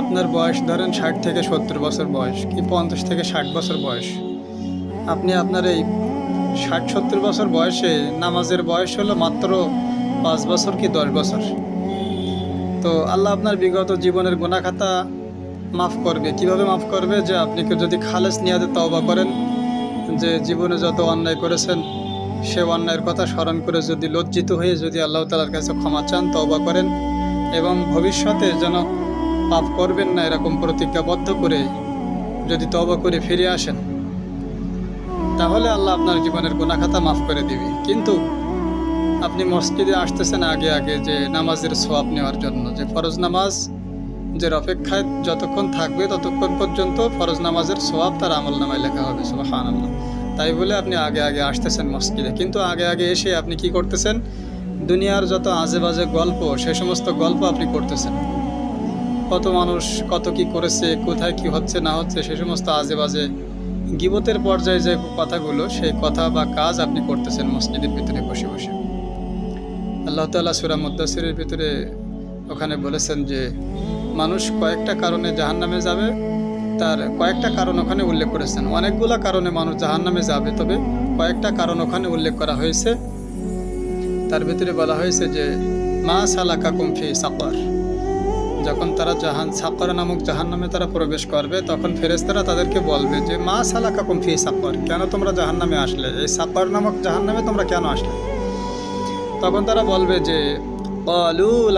আপনার বয়স ধরেন ষাট থেকে সত্তর বছর বয়স কি পঞ্চাশ থেকে ষাট বছর বয়স। আপনি আপনার এই ষাট সত্তর বছর বয়সে নামাজের বয়স হলো মাত্র পাঁচ বছর কি দশ বছর। তো আল্লাহ আপনার বিগত জীবনের গুণাখাতা মাফ করবে। কীভাবে মাফ করবে? যে আপনি যদি খালেস নিয়াদে তওবা করেন, যে জীবনে যত অন্যায় করেছেন, সে অন্যায়ের কথা স্মরণ করে যদি লজ্জিত হয়ে যদি আল্লাহ তালার কাছে ক্ষমা চান, তওবা করেন এবং ভবিষ্যতে যেন পাপ করবেন না এরকম প্রতিজ্ঞাবদ্ধ করে যদি তওবা করে ফিরে আসেন, তাহলে আল্লাহ আপনার জীবনের গুণাখাতা মাফ করে দিবে। কিন্তু আপনি মসজিদে আসতেছেন আগে আগে যে নামাজের সোয়াব নেওয়ার জন্য, যে ফরজ নামাজ, যে অপেক্ষায় যতক্ষণ থাকবে ততক্ষণ পর্যন্ত ফরজ নামাজের সোয়াব তার আমল নামায় লেখা হবে সুবাহান আল্লাহ তাই বলে আপনি আগে আগে আসতেছেন মসজিদে। কিন্তু আগে আগে এসে আপনি কি করতেছেন? দুনিয়ার যত আজে বাজে গল্প, সে সমস্ত গল্প আপনি করতেছেন। কত মানুষ কত কি করেছে, কোথায় কি হচ্ছে, না হচ্ছে, সে সমস্ত আজে বাজে গিবতের পর্যায়ে যে কথাগুলো, সেই কথা বা কাজ আপনি করতেছেন মসজিদের ভিতরে বসে বসে। আল্লাহ তাল্লাহ সুরা মুদাসিরের ভিতরে ওখানে বলেছেন যে, মানুষ কয়েকটা কারণে জাহান নামে যাবে, তার কয়েকটা কারণ ওখানে উল্লেখ করেছেন। অনেকগুলো কারণে মানুষ জাহান নামে যাবে, তবে কয়েকটা কারণ ওখানে উল্লেখ করা হয়েছে। তার ভিতরে বলা হয়েছে যে, মা সালাকা কুমফি সাকর। যখন তারা জাহান সাকর নামক জাহান নামে তারা প্রবেশ করবে, তখন ফেরেস্তারা তাদেরকে বলবে যে, মা সালাকা কুমফি সাকর কেন তোমরা জাহান নামে আসলে? এই সাকর নামক জাহান নামে তোমরা কেন আসলে? তখন তারা বলবে যে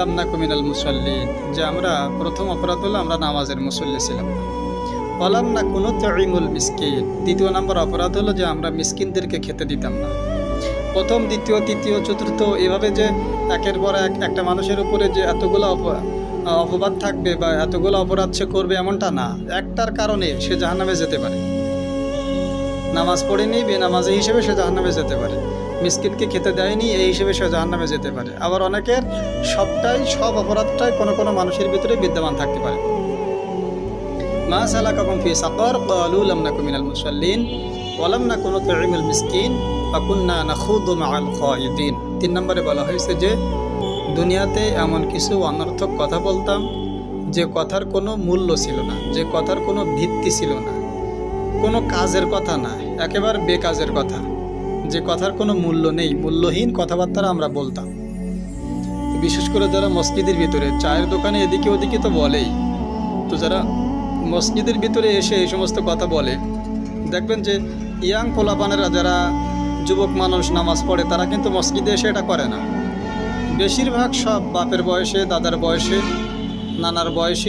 আল্লাহ কুমিনাল মুসল্লিন যে আমরা প্রথম অপরাধ হলো আমরা নামাজের মুসল্লি ছিলাম। বলাম না কোনো তরিমুল মিসকিন দ্বিতীয় নম্বর অপরাধ হলো যে আমরা মিসকিনদেরকে খেতে দিতাম না। প্রথম, দ্বিতীয়, তৃতীয়, চতুর্থ, এভাবে যে একের পর এক একটা মানুষের উপরে যে এতগুলো অপবাদ থাকবে বা এতগুলো অপরাধ সে করবে এমনটা না। একটার কারণে সে জাহান্নামে যেতে পারে। নামাজ পড়েনি, বেনামাজি হিসেবে সে জাহান্নামে যেতে পারে। মিসকিনকে খেতে দেয়নি, এই হিসেবে সে জাহান্নামে যেতে পারে। আবার অনেকের সবটাই, সব অপরাধটাই কোনো কোনো মানুষের ভিতরে বিদ্যমান থাকতে পারে। মা সালাকাকুম ফি সাকর, ক্বালু লাম নাকু মিনাল মুসাল্লিন, ওয়া লাম নাকু নুতঈমুল মিসকিন ওয়া কুননা নাখুদু মাআল খায়িদিন। তিন নম্বরে বলা হয়েছে যে দুনিয়াতে এমন কিছু অনর্থক কথা বলতাম যে কথার কোনো মূল্য ছিল না, যে কথার কোনো ভিত্তি ছিল না। কোনো কাজের কথা না, একেবারে বেকাজের কথা, যে কথার কোনো মূল্য নেই, মূল্যহীন কথাবার্তা আমরা বলতাম। বিশেষ করে যারা মসজিদের ভিতরে, চায়ের দোকানে এদিকে ওদিকে তো বলেই। তো যারা মসজিদের ভিতরে এসে এই সমস্ত কথা বলে, দেখবেন যে ইয়াং পোলাপানেরা, যারা যুবক মানুষ নামাজ পড়ে, তারা কিন্তু মসজিদে এসে এটা করে না। বেশিরভাগ সব বাপের বয়সে দাদার বয়সে নানার বয়সে